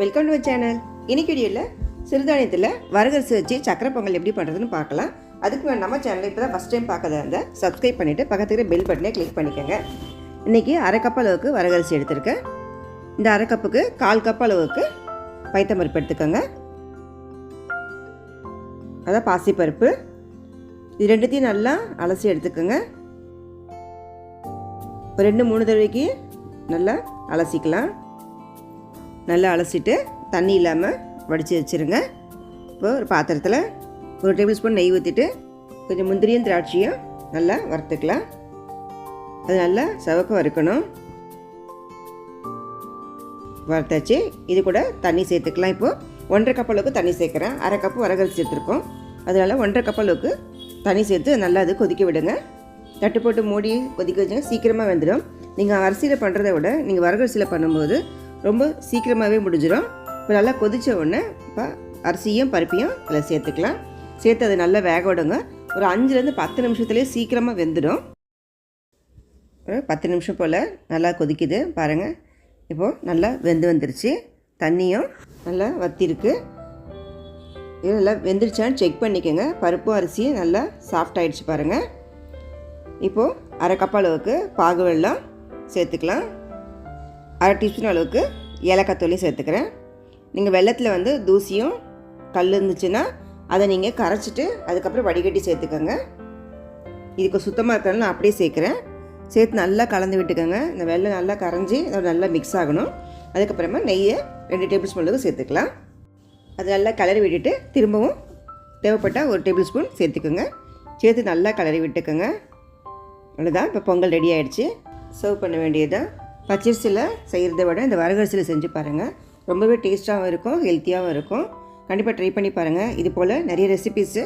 Welcome to channel இன்னைக்கு வீடியோவில் சிறுதானியத்தில் வரகரிசி வச்சு சக்கரை பொங்கல் எப்படி பண்ணுறதுன்னு பார்க்கலாம். அதுக்கு நம்ம சேனல் இப்போ தான் ஃபஸ்ட் டைம் பார்க்கறதா இருந்தால் சப்ஸ்கிரைப் பண்ணிவிட்டு பக்கத்துக்கு பெல் பட்டனே கிளிக் பண்ணிக்கோங்க. இன்றைக்கி அரை கப் அளவுக்கு வரகரிசி எடுத்திருக்கேன். இந்த அரை கப்புக்கு கால் கப் அளவுக்கு பைத்தம்பருப்பு எடுத்துக்கோங்க. அதான் பாசிப்பருப்பு. இது ரெண்டுத்தையும் நல்லா அலசி எடுத்துக்கோங்க. ஒரு ரெண்டு மூணு தடவைக்கு நல்லா அலசிக்கலாம். நல்லா அலசிட்டு தண்ணி இல்லாமல் வடித்து வச்சுருங்க. இப்போ ஒரு பாத்திரத்தில் ஒரு டேபிள் ஸ்பூன் நெய் ஊற்றிட்டு கொஞ்சம் முந்திரியும் திராட்சையும் நல்லா வறுத்துக்கலாம். அது நல்லா சவக்க வறுக்கணும். வறுத்தாச்சு. இது கூட தண்ணி சேர்த்துக்கலாம். இப்போது ஒன்றரை கப் அளவுக்கு தண்ணி சேர்க்குறேன். அரை கப்பு வரகரிசி சேர்த்துருக்கோம். அதனால் ஒன்றரை கப் அளவுக்கு தண்ணி சேர்த்து நல்லா அது கொதிக்க விடுங்க. தட்டு போட்டு மூடி கொதிக்க வச்சுங்க சீக்கிரமாக வெந்துடும். நீங்கள் அரிசியில் பண்ணுறத விட நீங்கள் வரகரிசியில் பண்ணும்போது ரொம்ப சீக்கிரமாகவே முடிஞ்சிடும் இப்போ நல்லா கொதித்த உடனே இப்போ அரிசியும் பருப்பையும் அதில் சேர்த்துக்கலாம். சேர்த்து அதை நல்லா வேக விடுங்க. ஒரு அஞ்சுலேருந்து பத்து நிமிஷத்துலேயே சீக்கிரமாக வெந்துடும். ஒரு பத்து நிமிஷம் போல் நல்லா கொதிக்குது. பாருங்கள் இப்போது நல்லா வெந்து வந்துருச்சு. தண்ணியும் நல்லா வத்திருக்கு. இது நல்லா வெந்துருச்சான்னு செக் பண்ணிக்கோங்க. பருப்பும் அரிசியும் நல்லா சாஃப்ட் ஆயிடுச்சு பாருங்கள் இப்போது அரை கப் அளவுக்கு பாகு வெள்ளம் சேர்த்துக்கலாம். அரை டீஸ்பூன் அளவுக்கு ஏலக்காய் தூளையும் சேர்த்துக்கிறேன். நீங்கள் வெள்ளத்தில் வந்து தூசியும் கல் இருந்துச்சுன்னா அதை நீங்கள் கரைச்சிட்டு அதுக்கப்புறம் வடிகட்டி சேர்த்துக்கோங்க. இதுக்கு சுத்தமாக இருக்கிறனால நான் அப்படியே சேர்க்குறேன். சேர்த்து நல்லா கலந்து விட்டுக்கோங்க. இந்த வெள்ளம் நல்லா கரைஞ்சி அது நல்லா மிக்ஸ் ஆகணும். அதுக்கப்புறமா நெய்யை ரெண்டு டேபிள் ஸ்பூன் அளவுக்கு சேர்த்துக்கலாம். அது நல்லா கலரி விட்டுட்டு திரும்பவும் தேவைப்பட்டால் ஒரு டேபிள் ஸ்பூன் சேர்த்துக்கோங்க. சேர்த்து நல்லா கலரி விட்டுக்கோங்க. அவ்வளோதான் இப்போ பொங்கல் ரெடி ஆகிடுச்சு சர்வ் பண்ண வேண்டியதுதான். பச்சரிசியில் செய்கிறத விட இந்த வரகரிசியில் செஞ்சு பாருங்கள் ரொம்பவே டேஸ்ட்டாகவும் இருக்கும் ஹெல்த்தியாகவும் இருக்கும். கண்டிப்பாக ட்ரை பண்ணி பாருங்கள் இது போல் நிறைய ரெசிபீஸு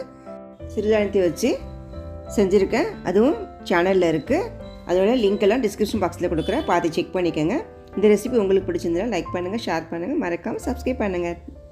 சிறுதானியத்தை வச்சு செஞ்சுருக்கேன். அதுவும் சேனலில் இருக்குது அதோட லிங்க் எல்லாம் டிஸ்கிரிப்ஷன் பாக்ஸில் கொடுக்குறேன். பார்த்து செக் பண்ணிக்கோங்க. இந்த ரெசிபி உங்களுக்கு பிடிச்சிருந்தால் லைக் பண்ணுங்கள் ஷேர் பண்ணுங்கள் மறக்காமல் சப்ஸ்கிரைப் பண்ணுங்கள்